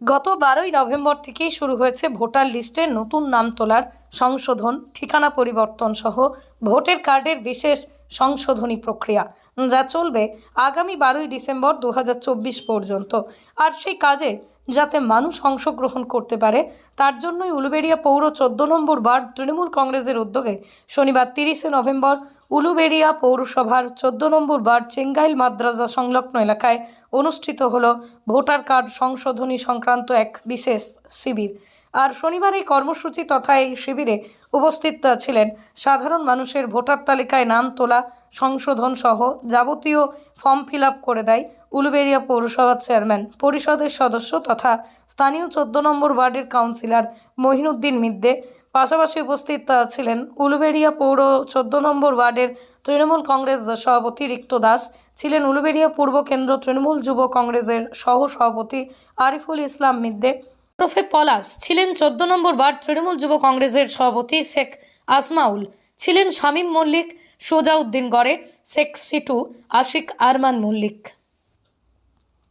গত বারোই নভেম্বর থেকেই শুরু হয়েছে ভোটার লিস্টে নতুন নাম তোলার সংশোধন, ঠিকানা পরিবর্তন সহ ভোটের কার্ডের বিশেষ সংশোধনী প্রক্রিয়া, যা চলবে আগামী বারোই ডিসেম্বর দু হাজার চব্বিশ পর্যন্ত। আর সেই কাজে যাতে মানুষ অংশগ্রহণ করতে পারে। তার জন্যই উলুবেড়িয়া পৌর চোদ্দ নম্বর ওয়ার্ড তৃণমূল কংগ্রেসের উদ্যোগে শনিবার তিরিশে নভেম্বর উলুবেড়িয়া পৌরসভার চোদ্দ নম্বর ওয়ার্ড চেঙ্গাইল মাদ্রাসা সংলগ্ন এলাকায় অনুষ্ঠিত হল ভোটার কার্ড সংশোধনী সংক্রান্ত এক বিশেষ শিবির। আর শনিবার এই কর্মসূচি তথা এই শিবিরে উপস্থিত ছিলেন সাধারণ মানুষের ভোটার তালিকায় নাম তোলা, সংশোধন সহ যাবতীয় ফর্ম ফিল করে দেয় উলুবেড়িয়া পৌরসভার চেয়ারম্যান, পরিষদের সদস্য তথা স্থানীয় চোদ্দ নম্বর ওয়ার্ডের কাউন্সিলর মহিনুদ্দিন মিদ্দে। পাশাপাশি উপস্থিত ছিলেন উলুবেড়িয়া পৌর চোদ্দ নম্বর ওয়ার্ডের তৃণমূল কংগ্রেস সভাপতি রিক্ত দাস, ছিলেন উলুবেড়িয়া পূর্ব কেন্দ্র তৃণমূল যুব কংগ্রেসের সহ সভাপতি আরিফুল ইসলাম মিদ্দে। ওরফে পলাশ ছিলেন চোদ্দ নম্বর ওয়ার্ড তৃণমূল যুব কংগ্রেসের সভাপতি শেখ আসমাউল, ছিলেন শামীম মল্লিক, সোজাউদ্দিন গড়ে, শেখ সিটু, আশিক আরমান মল্লিক।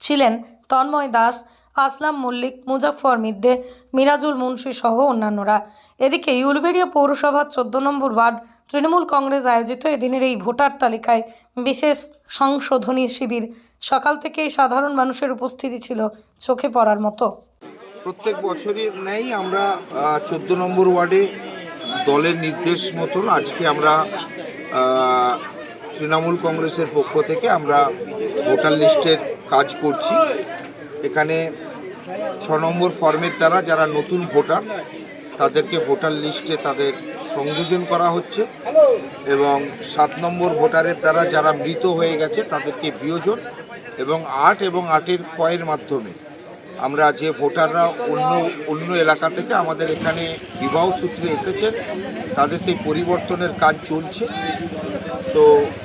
ছিলেন তন্ময় দাস, আসলাম মল্লিক, মুজাফফর মিদ্দে, মিরাজুল মুন্সি সহ অন্যান্যরা। এদিকে ইউলবেড়িয়া পৌরসভার চোদ্দ নম্বর ওয়ার্ড তৃণমূল কংগ্রেস আয়োজিত এদিনের এই ভোটার তালিকায় বিশেষ সংশোধনী শিবির সকাল থেকেই সাধারণ মানুষের উপস্থিতি ছিল চোখে পড়ার মতো। প্রত্যেক বছরের ন্যায় আমরা চোদ্দ নম্বর ওয়ার্ডে দলের নির্দেশ মতন আজকে আমরা তৃণমূল কংগ্রেসের পক্ষ থেকে আমরা ভোটার লিস্টের কাজ করছি। এখানে ছ নম্বর ফর্মের দ্বারা যারা নতুন ভোটার, তাদেরকে ভোটার লিস্টে তাদের সংযোজন করা হচ্ছে এবং সাত নম্বর ভোটারের দ্বারা যারা মৃত হয়ে গেছে তাদেরকে বিয়োজন এবং আট এবং আটের কয়ের মাধ্যমে আমরা যে ভোটাররা অন্য অন্য এলাকা থেকে আমাদের এখানে বিবাহ সূত্রে এসেছেন, তাদের সেই পরিবর্তনের কাজ চলছে। তো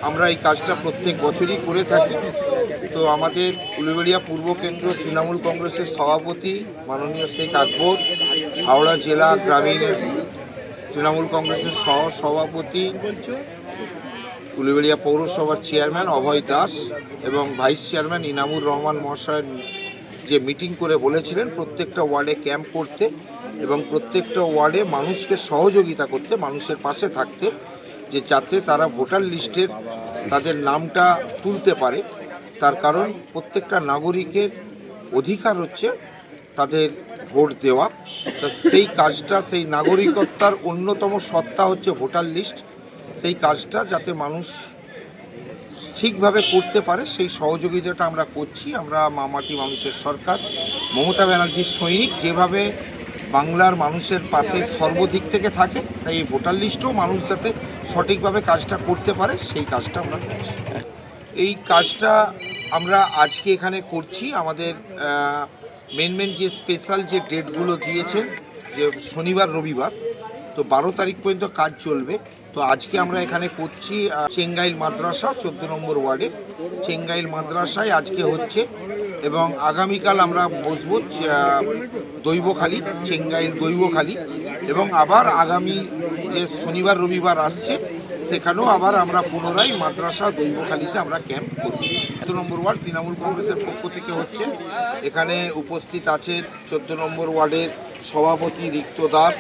আমরা এই কাজটা প্রত্যেক বছরই করে থাকি। তো আমাদের উলুবেড়িয়া পূর্ব কেন্দ্র তৃণমূল কংগ্রেসের সভাপতি মাননীয় শেখ আকবর, হাওড়া জেলা গ্রামীণ তৃণমূল কংগ্রেসের সহ সভাপতি উলুবেড়িয়া পৌরসভার চেয়ারম্যান অভয় দাস এবং ভাইস চেয়ারম্যান ইনামুর রহমান মহাশয়ের যে মিটিং করে বলেছিলেন, প্রত্যেকটা ওয়ার্ডে ক্যাম্প করতে এবং প্রত্যেকটা ওয়ার্ডে মানুষকে সহযোগিতা করতে, মানুষের পাশে থাকতে, যে যাতে তারা ভোটার লিস্টের তাদের নামটা তুলতে পারে। তার কারণ প্রত্যেকটা নাগরিকের অধিকার হচ্ছে তাদের ভোট দেওয়া। তা সেই কাজটা, সেই নাগরিকত্বার অন্যতম সত্তা হচ্ছে ভোটার লিস্ট। সেই কাজটা যাতে মানুষ ঠিকভাবে করতে পারে, সেই সহযোগিতাটা আমরা করছি। আমরা মামাটি মানুষের সরকার, মমতা ব্যানার্জির সৈনিক, যেভাবে বাংলার মানুষের পাশে সর্বদিক থেকে থাকে, তাই এই ভোটার লিস্টেও মানুষ যাতে সঠিকভাবে কাজটা করতে পারে, সেই কাজটা আমরা করছি। এই কাজটা আমরা আজকে এখানে করছি। আমাদের মেন মেন যে স্পেশাল যে ডেটগুলো দিয়েছেন, যে শনিবার, রবিবার তো বারো তারিখ পর্যন্ত কাজ চলবে। তো আজকে আমরা এখানে করছি চেঙ্গাইল মাদ্রাসা, চোদ্দ নম্বর ওয়ার্ডে। চেঙ্গাইল মাদ্রাসায় আজকে হচ্ছে এবং আগামীকাল আমরা বসবো দৈবখালি, চেঙ্গাইল দৈবখালি। এবং আবার আগামী যে শনিবার, রবিবার আসছে, সেখানেও আবার আমরা পুনরায় মাদ্রাসা দৈবখালিতে আমরা ক্যাম্প করব। চোদ্দ নম্বর ওয়ার্ড তৃণমূল কংগ্রেসের পক্ষ থেকে হচ্ছে। এখানে উপস্থিত আছে চোদ্দ নম্বর ওয়ার্ডের সভাপতি রিক্ত দাস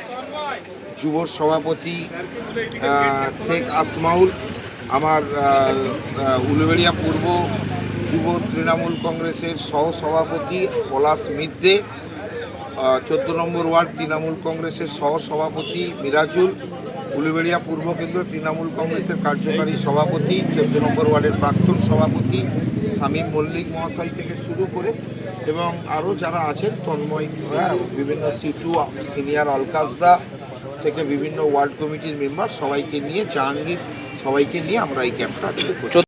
যুব সভাপতি শেখ আসমাউল আমার উলুবেড়িয়া পূর্ব যুব তৃণমূল কংগ্রেসের সহ সভাপতি পলাশ মিদ্দে চোদ্দ নম্বর ওয়ার্ড তৃণমূল কংগ্রেসের সহ সভাপতি মিরাজুল উলুবেড়িয়া পূর্ব কেন্দ্র তৃণমূল কংগ্রেসের কার্যকারী সভাপতি চোদ্দ নম্বর ওয়ার্ডের প্রাক্তন সভাপতি শামীম মল্লিক মহাশয় থেকে শুরু করে এবং আরও যারা আছেন তন্ময় হ্যাঁ, বিভিন্ন সিটু সিনিয়র অলকাসদা থেকে বিভিন্ন ওয়ার্ড কমিটির মেম্বার সবাইকে নিয়ে জাহাঙ্গীর সবাইকে নিয়ে আমরা এই ক্যাম্পটা